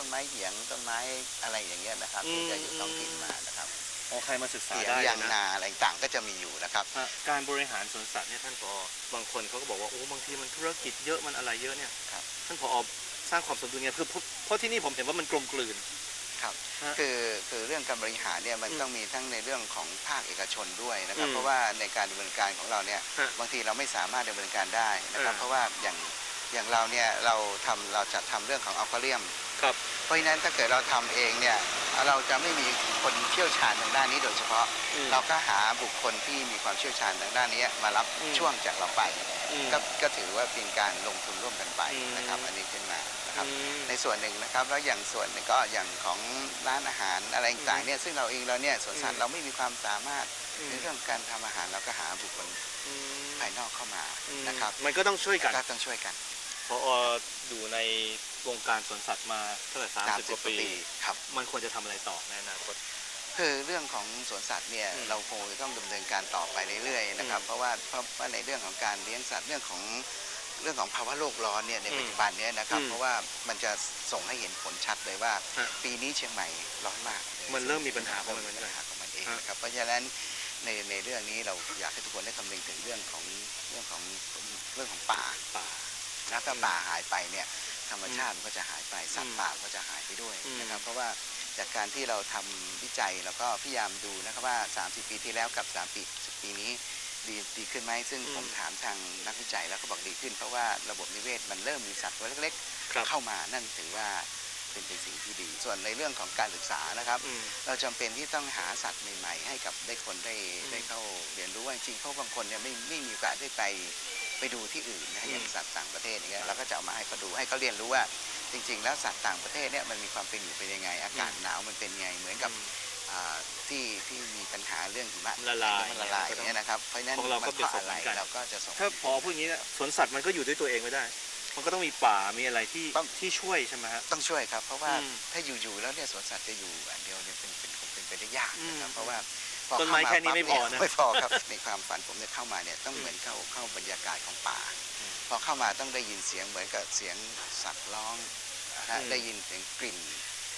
ต้นไม้เหียงต้นไม้อะไรอย่างเงี้ยนะครับอืมที่จะอยู่ท้องถิ่นมานะครับอ๋อใครมาศึกษาเหียงได้ยางนะนาอะไรต่างๆก็จะมีอยู่นะครับอะการบริหารสวนสัตว์เนี่ยท่านผอบางคนเขาก็บอกว่าโอ้บางทีมันธุรกิจเยอะมันอะไรเยอะเนี่ยครับ ท่านผอสร้างความสมดุลไงคือเพราะเพราะที่นี่ผมเห็นว่ามันกลมกลืน ครับ ฮะคือคือเรื่องการบริหารเนี่ยมันอืมต้องมีทั้งในเรื่องของภาคเอกชนด้วยนะครับ อืมเพราะว่าในการดำเนินการของเราเนี่ยฮะบางทีเราไม่สามารถดำเนินการได้นะครับ อ่า เพราะว่าอย่างอย่างเราเนี่ยเราทำเราจะทำเรื่องของอัลคาเลียม ครับ เพราะฉะนั้นถ้าเกิดเราทำเองเนี่ยเราจะไม่มีคนเชี่ยวชาญทางด้านนี้โดยเฉพาะอืมเราก็หาบุคคลที่มีความเชี่ยวชาญทางด้านนี้มารับอืมช่วงจากเราไปอืมก็ก็ถือว่าเป็นการลงทุนร่วมกันไปอืมนะครับ อันนี้ขึ้นมานะครับอืมในส่วนหนึ่งนะครับแล้วอย่างส่วนหนึ่งก็อย่างของร้านอาหารอะไรต่างๆเนี่ยซึ่งเราเองเราเนี่ยสวนสัตอืว์มเราไม่มีความสามารถอืมในเรื่องการทำอาหารเราก็หาบุคคลอืมภายนอกเข้ามาอืมนะครับ มันก็ต้องช่วยกันก็ต้องช่วยกันพออยู่ใน วงการสวนสัตว์มาเท่าไหร่สามสิบกว่าปีครับมันควรจะทำอะไรต่อในอนาคตคือเรื่องของสวนสัตว์เนี่ยอืมเราคงจะต้องดำเนินการต่อไปเรื่อยๆนะครับอืมเพราะว่าเพราะว่าในเรื่องของการเลี้ยงสัตว์เรื่องของเรื่องของภาวะโลกร้อนเนี่ยในอืมปัจจุบันเนี้นะครับอืมเพราะว่ามันจะส่งให้เห็นผลชัดเลยว่าฮะปีนี้เชียงใหม่ร้อนมากลยมันเริ่มมีปัญหาของมันเริ่ปัญหาของมันเองฮะนะครับเพราะฉะนั้นในในเรื่องนี้เราอยากให้ทุกคนได้คำนึงถึงเรื่องของเรื่องของเรื่องของป่าป่านะถ้าป่าหายไปเนี่ย ธรรมชาติมันก็จะหายไปสัตอืว์มป่าก็จะหายไปด้วยอืมนะครับเพราะว่าจากการที่เราทำวิจัยแล้วก็พยายามดูนะครับว่า 30 ปีที่แล้วกับ 3 ปี10ปีนี้ดีดีขึ้นไหมซึ่งผมถามทางนักวิจัยแล้วก็บอกดีขึ้น เพราะว่าระบบนิเวศมันเริ่มมีสัตว์ตัวเล็กครับๆเข้ามานั่นถือว่าเป็นเป็นสิ่งที่ดี ส่วนในเรื่องของการศึกษานะครับอืมเราจำเป็นที่ต้องหาสัตว์ใหม่ ๆ ให้กับได้คนได้อืมได้เข้าเรียนรู้ว่าจริงๆเขาบางคนเนี่ยไม่ไม่มีโอกาสได้ไป ไปดูที่อื่นนะอย่างอืมสัตว์ต่างประเทศอย่างเงี้ยเราก็จะเอามาให้เขาดูให้เขาเรียนรู้ว่าจริง ๆ แล้วสัตว์ต่างประเทศเนี่ยมันมีความเป็นอยู่เป็นยังไง อากาศหนาวมันเป็นยังไงเหมือนกับอ่าที่ที่มีปัญหาเรื่องหิมะละลายมันละลายอย่างเงี้ยนะครับเพราะฉะนั้นของเราก็มันเพราะเป็นส่วนอะไรเหมือนกันเราก็จะส่งถ้าพอพูดอย่างนี้นะสวนสัตว์มันก็อยู่ด้วยตัวเองไม่ได้ มันก็ต้องมีป่ามีอะไรที่ต้องที่ช่วยใช่ไหมฮะต้องช่วยครับ เพราะว่าอืมถ้าอยู่ๆแล้วเนี่ยสวนสัตว์จะอยู่อันเดียวเนี่ยเป็นเป็นคงเป็นไปได้ยากนะครับอืมเพราะว่า พอต้นไม้เข้าาแค่นี้ไม่พอปั๊บเยนะ ไม่พอครับ ในความฝันผมเนี่ยเข้ามาเนี่ยต้องอืมเหมือนเข้าเข้าบรรยากาศของป่าอืมพอเข้ามาต้องได้ยินเสียงเหมือนกับเสียงสัตว์ร้องนะฮะอืมได้ยินเสียงกลิ่น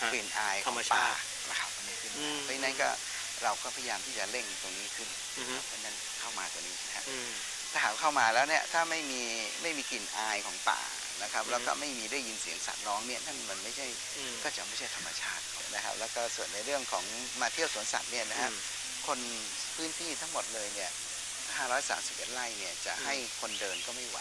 ฮะกลิ่นอายขธรองรมป่าชาตินะครับอันนี้ขึ้นอืมามเพราะฉะนั้นก็เราก็พยายามที่จะเร่งตรงนี้ขึ้นอือฮึเพราะฉะนั้นเข้ามาตัวนี้นะฮะอืมถ้าหากเข้ามาแล้วเนี่ยถ้าไม่มีไม่มีกลิ่นอายของป่านะครับอืมแล้วก็ไม่มีได้ยินเสียงสัตว์ร้องเนี่ยนั่นมันไม่ใช่อืมก็จะไม่ใช่ธรรมชาตินะครับ แล้วก็ส่วนในเรื่องของมาเที่ยวสวนสัตว์เนี่ยนะฮะอืม คนพื้นที่ทั้งหมดเลยเนี่ย531ไร่เนี่ยจะให้คนเดินก็ไม่ไหว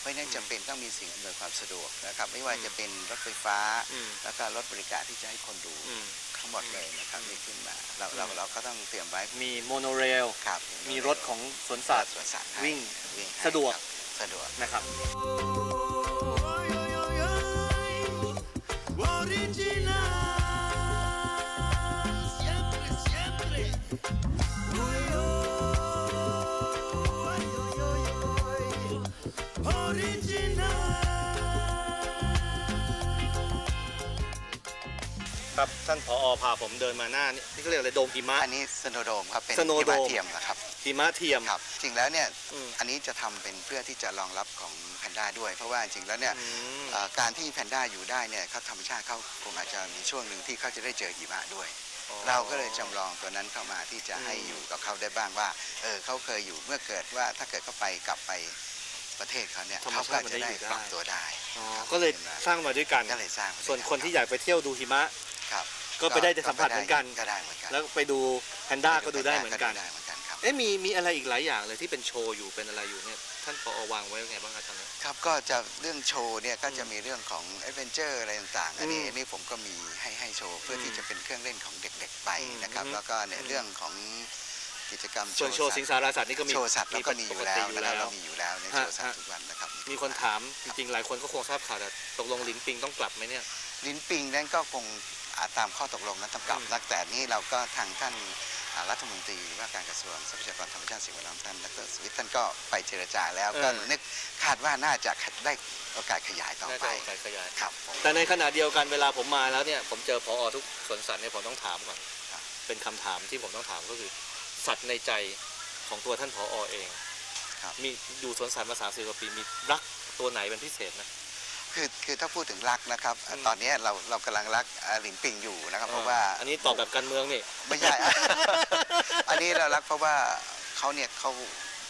เพราะฉะนั้นอืมจำเป็นต้องมีสิ่งอำนวยความสะดวกนะครับ ไม่ว่าอืมจะเป็นรถไฟฟ้าอืมแล้วก็รถบริการที่จะให้คนดูอืมทั้งหมดเลยนะครับนี่ขึ้นมาเราอืมเราเราก็ต้องเตรียมไว้ มีโมโนเรลครับมีรถของสวนสัตว์สวนสัตว์ให้วิ่งวิ่งให้สะดวกครับสะดวกนะครับ ครับท่านผอพาผมเดินมาหน้านี่นี่เขาเรียกอะไรโดมหิมะ อันนี้สโนโดมครับเป็น Snow หิมะ Dome เทียมนะครับหิมะเทียม ครับจริงแล้วเนี่ยอืม อันนี้จะทำเป็นเพื่อที่จะรองรับของแพนด้าด้วย เพราะว่าจริงแล้วเนี่ย อืม เอ่อการที่แพนด้าอยู่ได้เนี่ยเขาธรรมชาติเขาคงอาจจะมีช่วงหนึ่งที่เขาจะได้เจอหิมะด้วย เราก็เลยจำลองตัวนั้นเข้ามาที่จะให้อืมอยู่กับเขาได้บ้างว่าเออเขาเคยอยู่เมื่อเกิดว่าถ้าเกิดเขาไปกลับไปประเทศเขาเนี่ยธรรมเขาชาก็ติมันจะได้ได้อยู่ได้ ปรับตัวได้อ๋อครับก็เลยสร้างมาด้วยกัน ก็เลยสร้างส่วนคนที่อยากไปเที่ยวดูหิมะ ครับก็ไปได้สัมผัสเหมือนกัน ก็ได้เหมือนกันแล้วไปดูแพนด้าก็ดูได้เหมือนกัน ได้เหมือนกันครับ เอ๊ะมีมีอะไรอีกหลายอย่างเลยที่เป็นโชว์อยู่เป็นอะไรอยู่เนี่ยท่านผอวางไว้ยังไงบ้างครับตอนนี้ ครับก็จะเรื่องโชว์เนี่ยก็จะมีเรื่องของแอดเวนเจอร์อะไรต่างๆ อันนี้อืมอันนี้ผมก็มีให้ให้โชว์เพื่ออมที่จะเป็นเครื่องเล่นของเด็กๆไปนะครับ อืม แล้วก็ในอืมเรื่องของกิจกรรมส่วนโชว์สิงสารสัตว์นี่ก็มีโชว์สัตว์เราก็มีอยู่แล้วปกตินะครับเรามีอยู่แล้วในโชว์สัตฮะ ว์ทุกวันนะครับมีคนถามจริงๆหลายคนก็คงทราบข่าวแต่ตกลงลิ้นปิงต้องกลับไหมเนี่ย ลิ้นปิงนั้นก็คงอ่า ตามข้อตกลงนั้นต้องกลับอืมนักแต่นี่เราก็ทางท่านอ่ารัฐมนตรีว่าการกระทรวงทรัพยากรธรรมชาติสิ่งแวดล้อมท่านดรสวิทย์ท่านก็ไปเจรจาแล้วก็นึกคาดว่าน่าจะได้โอกาสขยายต่อน่าไปจะเอาขยายครับผมแต่ในขณะเดียวกันเวลาผมมาแล้วเนี่ยผมเจอพอทุกสวนสัตว์เนี่ยผมต้องถามก่อนครับเป็นคำถามที่ผมต้องถามก็คือ สัตว์ในใจของตัวท่านผอเองครับมีอยู่สวนสัตว์มาสามสิบกว่าปีมีรักตัวไหนเป็นพิเศษไหม คือคือถ้าพูดถึงรักนะครับอืมตอนนี้เราเรากำลังรักอ่าหลินปิงอยู่นะครับ เพราะว่าอันนี้ตอบแบบการเมืองนี่ไม่ใช่ อันนี้เรารักเพราะว่าเขาเนี่ยเขา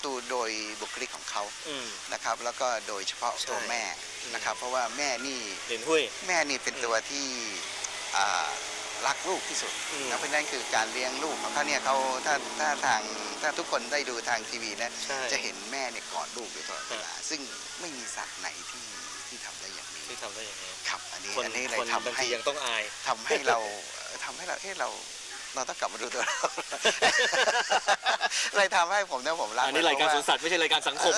ดูโดยบุคลิกของเขาอืมนะครับ แล้วก็โดยเฉพาะตัวใช่แม่อืมนะครับ เพราะว่าแม่นี่เด่นหุ้ยแม่นี่เป็นตัวที่อ่ารักลูกที่สุดอืมนะเพราะฉะนั้นคือการเลี้ยงลูกของเขาเนี่ยเขาถ้าถ้าทางถ้าทุกคนได้ดูทางทีวีนะใช่จะเห็นแม่เนี่ยกอดลูกอยู่ตลอดเวลาซึ่งไม่มีสัตว์ไหนที่ ที่ทำได้อย่างนี้ที่ทำได้อย่างนี้ครับ อันนี้คนอันนี้เลคยนทำบางให้ทียังต้องอายทำให้เราเอ่อทำให้เราเอ๊ะเราเราต้องกลับมาดูตัวเราเลยทำให้ผมเนี่ยผมรักอันนี้รายการสวนสัตว์ไม่ใช่รายการสังคม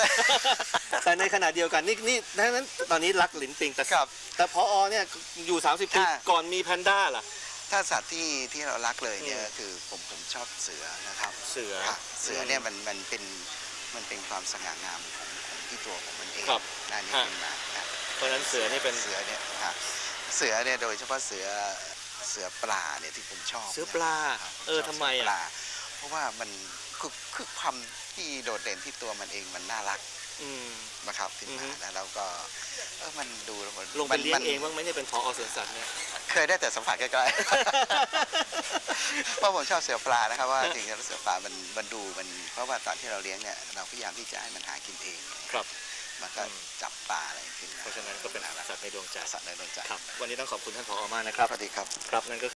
แต่ในขณะเดียวกันนี่นี่ดังนั้นตอนนี้รักหลินปิงแต่ครับแต่พอเนี่ยอยู่ 30ปีอ่าก่อนมีแพนด้าล่ะ ถ้าสัตว์ที่ที่เรารักเลยเนี่ยอืมคือผมผมชอบเสือนะครับ เสือครับเสือเนี่ยมันมันเป็นมันเป็นความสง่างามของของที่ตัวของมันเองครับนั่นนี่ฮะขึ้นมานะ เพราะฉะนั้นเสือนี่เป็น เสือเนี่ยฮะเสือเนี่ยโดยเฉพาะเสือเสือปลาเนี่ยที่ผมชอบเสือปลาครับเออชบทำไมเสือะปลาเพราะว่ามันคือคือความที่โดดเด่นที่ตัวมันเองมันน่ารักอืม นะครับขึ้นอือฮึ มาแล้วเราก็เออมันดูแล้วมันลงไปมันเลี้ยมังนเองบ้างไหมเนี่ยเป็นพอสวนสัตว์เนี่ย เคยได้แต่สัมผัสใกล้ๆ เพราะผมชอบเสือปลานะครับว่าจริงๆแล้วเสือปลามันมันดูมันเพราะว่าตอนที่เราเลี้ยงเนี่ยเราพยายามที่จะให้มันหากินเอง ครับ มันก็อืมจับปลาอะไรขึ้นมาเพราะฉะนั้นก็เป็นสัตว์ในดวงใจสัตว์ในดวงใจครับวันนี้ต้องขอบคุณท่านผอมากนะครับสวัสดีครับครับนั่นก็